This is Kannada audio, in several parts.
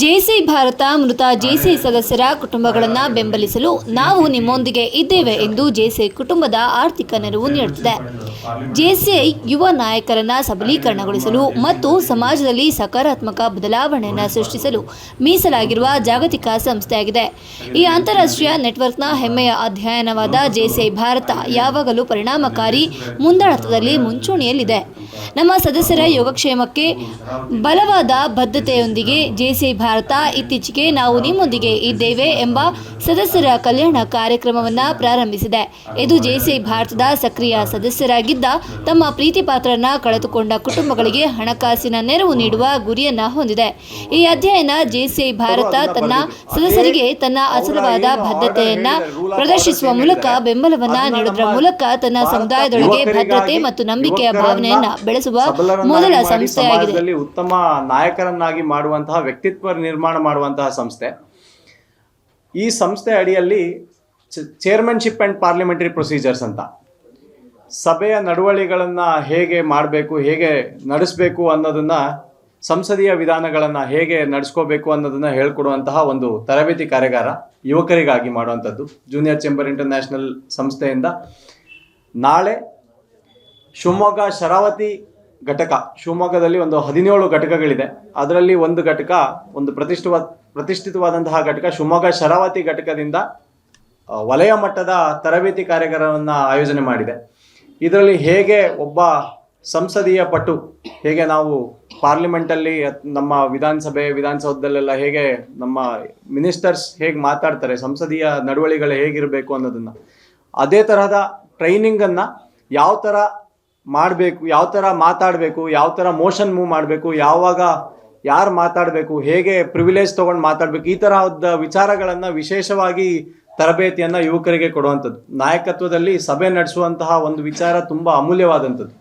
ಜೆಸಿ ಭಾರತ ಮೃತ ಜೆಸಿ ಸದಸ್ಯರ ಕುಟುಂಬಗಳನ್ನು ಬೆಂಬಲಿಸಲು ನಾವು ನಿಮ್ಮೊಂದಿಗೆ ಇದ್ದೇವೆ ಎಂದು ಜೆಸಿ ಕುಟುಂಬದ ಆರ್ಥಿಕ ನೆರವು ನೀಡುತ್ತಿದೆ. ಜೆಸಿಐ ಯುವ ನಾಯಕರನ್ನ ಸಬಲೀಕರಣಗೊಳಿಸಲು ಮತ್ತು ಸಮಾಜದಲ್ಲಿ ಸಕಾರಾತ್ಮಕ ಬದಲಾವಣೆಯನ್ನು ಸೃಷ್ಟಿಸಲು ಮೀಸಲಾಗಿರುವ ಜಾಗತಿಕ ಸಂಸ್ಥೆಯಾಗಿದೆ. ಈ ಅಂತಾರಾಷ್ಟ್ರೀಯ ನೆಟ್ವರ್ಕ್ನ ಹೆಮ್ಮೆಯ ಅಧ್ಯಯನವಾದ ಜೆಸಿಐ ಭಾರತ ಯಾವಾಗಲೂ ಪರಿಣಾಮಕಾರಿ ಮುಂದಾಳತ್ವದಲ್ಲಿ ಮುಂಚೂಣಿಯಲ್ಲಿದೆ. ನಮ್ಮ ಸದಸ್ಯರ ಯೋಗಕ್ಷೇಮಕ್ಕೆ ಬಲವಾದ ಬದ್ಧತೆಯೊಂದಿಗೆ ಜೆಸಿಐ ಭಾರತ. ಇತ್ತೀಚೆಗೆ ನಾವು ನಿಮ್ಮೊಂದಿಗೆ ಇದ್ದೇವೆ ಎಂಬ ಸದಸ್ಯರ ಕಲ್ಯಾಣ ಕಾರ್ಯಕ್ರಮವನ್ನ ಪ್ರಾರಂಭಿಸಿದೆ. ಇದು ಜೆಸಿ ಭಾರತದ ಸಕ್ರಿಯ ಸದಸ್ಯರಾಗಿದ್ದ ತಮ್ಮ ಪ್ರೀತಿ ಕಳೆದುಕೊಂಡ ಕುಟುಂಬಗಳಿಗೆ ಹಣಕಾಸಿನ ನೆರವು ನೀಡುವ ಗುರಿಯನ್ನ ಹೊಂದಿದೆ. ಈ ಅಧ್ಯಯನ ಜೆಸಿಐ ಭಾರತ ತನ್ನ ಸದಸ್ಯರಿಗೆ ತನ್ನ ಅಸಲವಾದ ಬದ್ಧತೆಯನ್ನ ಪ್ರದರ್ಶಿಸುವ ಮೂಲಕ ಬೆಂಬಲವನ್ನ ನೀಡುವುದರ ಮೂಲಕ ತನ್ನ ಸಮುದಾಯದೊಳಗೆ ಭದ್ರತೆ ಮತ್ತು ನಂಬಿಕೆಯ ಭಾವನೆಯನ್ನ ಬೆಳೆಸುವ ಮೊದಲ ಸಂಸ್ಥೆಯಾಗಿದೆ. ಉತ್ತಮ ನಾಯಕರನ್ನಾಗಿ ಮಾಡುವಂತಹ ವ್ಯಕ್ತಿತ್ವ ನಿರ್ಮಾಣ ಮಾಡುವಂತಹ ಸಂಸ್ಥೆ. ಈ ಸಂಸ್ಥೆ ಅಡಿಯಲ್ಲಿ ಚೇರ್ಮನ್ಶಿಪ್ ಅಂಡ್ ಪಾರ್ಲಿಮೆಂಟರಿ ಪ್ರೊಸೀಜರ್ಸ್ ಅಂತ. ಸಭೆಯ ನಡವಳಿಗಳನ್ನು ಹೇಗೆ ಮಾಡಬೇಕು, ಹೇಗೆ ನಡೆಸಬೇಕು ಅನ್ನೋದನ್ನ, ಸಂಸದೀಯ ವಿಧಾನಗಳನ್ನು ಹೇಗೆ ನಡೆಸ್ಕೋಬೇಕು ಅನ್ನೋದನ್ನ ಹೇಳ್ಕೊಡುವಂತಹ ಒಂದು ತರಬೇತಿ ಕಾರ್ಯಾಗಾರ ಯುವಕರಿಗಾಗಿ ಮಾಡುವಂಥದ್ದು ಜೂನಿಯರ್ ಚೇಂಬರ್ ಇಂಟರ್ನ್ಯಾಷನಲ್ ಸಂಸ್ಥೆಯಿಂದ. ನಾಳೆ ಶಿವಮೊಗ್ಗ, ಶರಾವತಿ ಘಟಕ. ಶಿವಮೊಗ್ಗದಲ್ಲಿ ಒಂದು ಹದಿನೇಳು ಘಟಕಗಳಿದೆ. ಅದರಲ್ಲಿ ಒಂದು ಘಟಕ, ಒಂದು ಪ್ರತಿಷ್ಠಿತ, ಪ್ರತಿಷ್ಠಿತವಾದಂತಹ ಘಟಕ ಶಿವಮೊಗ್ಗ ಶರಾವತಿ ಘಟಕದಿಂದ ವಲಯ ಮಟ್ಟದ ತರಬೇತಿ ಕಾರ್ಯಾಗಾರವನ್ನು ಆಯೋಜನೆ ಮಾಡಿದೆ. ಇದರಲ್ಲಿ ಹೇಗೆ ಒಬ್ಬ ಸಂಸದೀಯ ಪಟು, ಹೇಗೆ ನಾವು ಪಾರ್ಲಿಮೆಂಟಲ್ಲಿ ನಮ್ಮ ವಿಧಾನಸಭೆ, ವಿಧಾನಸೌಧದಲ್ಲೆಲ್ಲ ಹೇಗೆ ನಮ್ಮ ಮಿನಿಸ್ಟರ್ಸ್ ಹೇಗೆ ಮಾತಾಡ್ತಾರೆ, ಸಂಸದೀಯ ನಡವಳಿಗಳು ಹೇಗಿರಬೇಕು ಅನ್ನೋದನ್ನು. ಅದೇ ತರಹದ ಟ್ರೈನಿಂಗನ್ನು ಯಾವ ಥರ ಮಾಡಬೇಕು, ಯಾವ ಥರ ಮಾತಾಡಬೇಕು, ಯಾವ ಥರ ಮೋಷನ್ ಮೂವ್ ಮಾಡಬೇಕು, ಯಾವಾಗ ಯಾರು ಮಾತಾಡಬೇಕು, ಹೇಗೆ ಪ್ರಿವಿಲೇಜ್ ತೊಗೊಂಡು ಮಾತಾಡಬೇಕು, ಈ ತರಹದ ವಿಚಾರಗಳನ್ನು ವಿಶೇಷವಾಗಿ ತರಬೇತಿಯನ್ನು ಯುವಕರಿಗೆ ಕೊಡುವಂಥದ್ದು. ನಾಯಕತ್ವದಲ್ಲಿ ಸಭೆ ನಡೆಸುವಂತಹ ಒಂದು ವಿಚಾರ ತುಂಬ ಅಮೂಲ್ಯವಾದಂಥದ್ದು.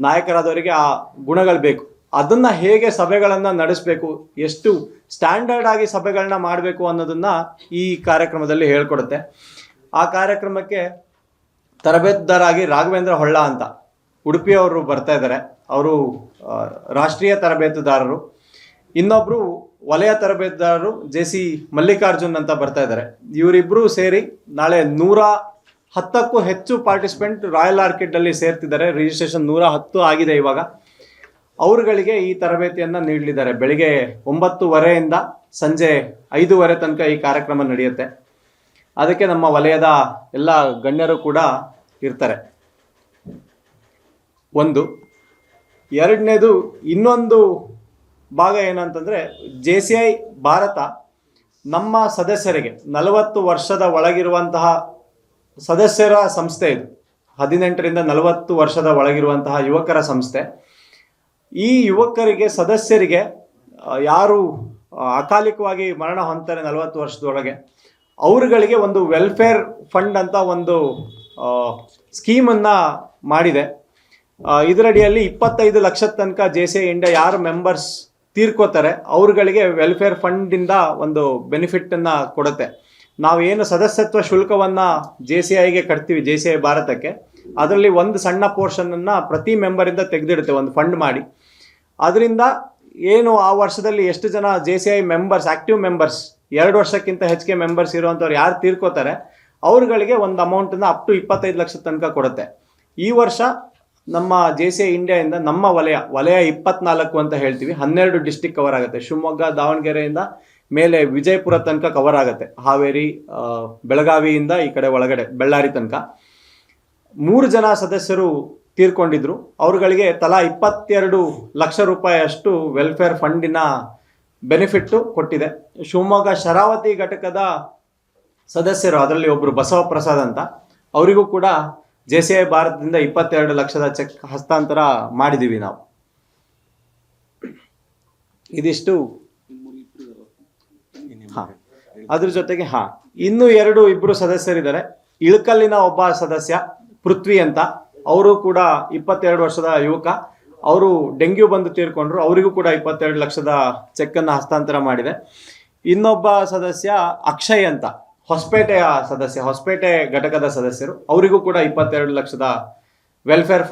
ನಾಯಕರಾದವರಿಗೆ ಆ ಗುಣಗಳು ಬೇಕು. ಅದನ್ನು ಹೇಗೆ ಸಭೆಗಳನ್ನು ನಡೆಸಬೇಕು, ಎಷ್ಟು ಸ್ಟ್ಯಾಂಡರ್ಡ್ ಆಗಿ ಸಭೆಗಳನ್ನ ಮಾಡಬೇಕು ಅನ್ನೋದನ್ನು ಈ ಕಾರ್ಯಕ್ರಮದಲ್ಲಿ ಹೇಳ್ಕೊಡುತ್ತೆ. ಆ ಕಾರ್ಯಕ್ರಮಕ್ಕೆ ತರಬೇತುದಾರಾಗಿ ರಾಘವೇಂದ್ರ ಹೊಳ್ಳ ಅಂತ. ಉಡುಪಿಯವರು ಬರ್ತಾ ಇದ್ದಾರೆ. ಅವರು ರಾಷ್ಟ್ರೀಯ ತರಬೇತುದಾರರು. ಇನ್ನೊಬ್ರು ವಲಯ ತರಬೇತುದಾರರು ಜೆ ಸಿ ಮಲ್ಲಿಕಾರ್ಜುನ್ ಅಂತ ಬರ್ತಾ ಇದ್ದಾರೆ. ಇವರಿಬ್ಬರು ಸೇರಿ ನಾಳೆ ನೂರ ಹತ್ತಕ್ಕೂ ಹೆಚ್ಚು ಪಾರ್ಟಿಸಿಪೆಂಟ್ ರಾಯಲ್ ಆರ್ಕಿಡ್ ಅಲ್ಲಿ ಸೇರ್ತಿದ್ದಾರೆ. ರಿಜಿಸ್ಟ್ರೇಷನ್ ನೂರ ಹತ್ತು ಆಗಿದೆ ಇವಾಗ. ಅವರುಗಳಿಗೆ ಈ ತರಬೇತಿಯನ್ನು ನೀಡಲಿದ್ದಾರೆ. ಬೆಳಿಗ್ಗೆ ಒಂಬತ್ತುವರೆಯಿಂದ ಸಂಜೆ ಐದೂವರೆ ತನಕ ಈ ಕಾರ್ಯಕ್ರಮ ನಡೆಯುತ್ತೆ. ಅದಕ್ಕೆ ನಮ್ಮ ವಲಯದ ಎಲ್ಲ ಗಣ್ಯರು ಕೂಡ ಇರ್ತಾರೆ. ಒಂದು. ಎರಡನೇದು, ಇನ್ನೊಂದು ಭಾಗ ಏನಂತಂದರೆ, ಜೆ ಸಿ ಐ ಭಾರತ ನಮ್ಮ ಸದಸ್ಯರಿಗೆ ನಲವತ್ತು ವರ್ಷದ ಒಳಗಿರುವಂತಹ ಸದಸ್ಯರ ಸಂಸ್ಥೆ ಇದು. ಹದಿನೆಂಟರಿಂದ ನಲವತ್ತು ವರ್ಷದ ಒಳಗಿರುವಂತಹ ಯುವಕರ ಸಂಸ್ಥೆ. ಈ ಯುವಕರಿಗೆ, ಸದಸ್ಯರಿಗೆ ಯಾರು ಅಕಾಲಿಕವಾಗಿ ಮರಣ ಹೊಂತಾರೆ ನಲವತ್ತು ವರ್ಷದೊಳಗೆ, ಅವರುಗಳಿಗೆ ಒಂದು ವೆಲ್ಫೇರ್ ಫಂಡ್ ಅಂತ ಒಂದು ಸ್ಕೀಮನ್ನು ಮಾಡಿದೆ. ಇದರಡಿಯಲ್ಲಿ ಇಪ್ಪತ್ತೈದು ಲಕ್ಷದ ತನಕ ಜೆ ಸಿ ಇಂಡಿಯಾ ಯಾರು ಮೆಂಬರ್ಸ್ ತೀರ್ಕೋತಾರೆ, ಅವ್ರುಗಳಿಗೆ ವೆಲ್ಫೇರ್ ಫಂಡಿಂದ ಒಂದು ಬೆನಿಫಿಟನ್ನು ಕೊಡುತ್ತೆ. ನಾವು ಏನು ಸದಸ್ಯತ್ವ ಶುಲ್ಕವನ್ನು ಜೆ ಸಿ ಐಗೆ ಕಟ್ತೀವಿ ಜೆ ಸಿ ಐ ಭಾರತಕ್ಕೆ, ಅದರಲ್ಲಿ ಒಂದು ಸಣ್ಣ ಪೋರ್ಷನನ್ನು ಪ್ರತಿ ಮೆಂಬರಿಂದ ತೆಗೆದಿಡುತ್ತೆ, ಒಂದು ಫಂಡ್ ಮಾಡಿ. ಅದರಿಂದ ಏನು ಆ ವರ್ಷದಲ್ಲಿ ಎಷ್ಟು ಜನ J C I members active members ಎರಡು ವರ್ಷಕ್ಕಿಂತ ಹೆಚ್ಚಿಗೆ ಮೆಂಬರ್ಸ್ ಇರುವಂಥವ್ರು ಯಾರು ತೀರ್ಕೋತಾರೆ, ಅವ್ರುಗಳಿಗೆ ಒಂದು ಅಮೌಂಟನ್ನು ಅಪ್ ಟು ಇಪ್ಪತ್ತೈದು ಲಕ್ಷದ ತನಕ ಕೊಡುತ್ತೆ. ಈ ವರ್ಷ ನಮ್ಮ ಜೆ ಸಿ ಐ ಇಂಡಿಯಾದಿಂದ ನಮ್ಮ ವಲಯ ವಲಯ ಇಪ್ಪತ್ನಾಲ್ಕು ಅಂತ ಹೇಳ್ತೀವಿ. ಹನ್ನೆರಡು ಡಿಸ್ಟಿಕ್ ಕವರ್ ಆಗುತ್ತೆ. ಶಿವಮೊಗ್ಗ, ದಾವಣಗೆರೆಯಿಂದ ಮೇಲೆ ವಿಜಯಪುರ ತನಕ ಕವರ್ ಆಗುತ್ತೆ. ಹಾವೇರಿ ಬೆಳಗಾವಿಯಿಂದ ಈ ಕಡೆ ಒಳಗಡೆ ಬಳ್ಳಾರಿ ತನಕ. ಮೂರು ಜನ ಸದಸ್ಯರು ತೀರ್ಕೊಂಡಿದ್ರು. ಅವರುಗಳಿಗೆ ತಲಾ ಇಪ್ಪತ್ತೆರಡು ಲಕ್ಷ ರೂಪಾಯಿ ಅಷ್ಟು ವೆಲ್ಫೇರ್ ಫಂಡಿನ ಬೆನಿಫಿಟ್ಟು ಕೊಟ್ಟಿದೆ. ಶಿವಮೊಗ್ಗ ಶರಾವತಿ ಘಟಕದ ಸದಸ್ಯರು, ಅದರಲ್ಲಿ ಒಬ್ಬರು ಬಸವ ಪ್ರಸಾದ್ ಅಂತ. ಅವರಿಗೂ ಕೂಡ ಜೆ ಸಿ ಐ ಭಾರತದಿಂದ ಇಪ್ಪತ್ತೆರಡು ಲಕ್ಷದ ಚೆಕ್ ಹಸ್ತಾಂತರ ಮಾಡಿದ್ದೀವಿ ನಾವು. ಇದಿಷ್ಟು. ಅದ್ರ ಜೊತೆಗೆ, ಹಾ. ಇನ್ನು ಎರಡು ಇಬ್ರು ಸದಸ್ಯರಿದ್ದಾರೆ. ಇಳಕಲ್ಲಿನ ಒಬ್ಬ ಸದಸ್ಯ, ಪೃಥ್ವಿ ಅಂತ. ಅವರು ಕೂಡ ಇಪ್ಪತ್ತೆರಡು ವರ್ಷದ ಯುವಕ. ಅವರು ಡೆಂಗ್ಯೂ ಬಂದು ತೀರ್ಕೊಂಡ್ರು. ಅವರಿಗೂ ಕೂಡ ಇಪ್ಪತ್ತೆರಡು ಲಕ್ಷದ ಚೆಕ್ ಅನ್ನ ಹಸ್ತಾಂತರ ಮಾಡಿದೆ. ಇನ್ನೊಬ್ಬ ಸದಸ್ಯ ಅಕ್ಷಯ್ ಅಂತ. ಹೊಸಪೇಟೆಯ ಸದಸ್ಯ ಹೊಸಪೇಟೆ ಘಟಕದ ಸದಸ್ಯರು ಅವರಿಗೂ ಕೂಡ ಇಪ್ಪತ್ತೆರಡು ಲಕ್ಷದ ವೆಲ್ಫೇರ್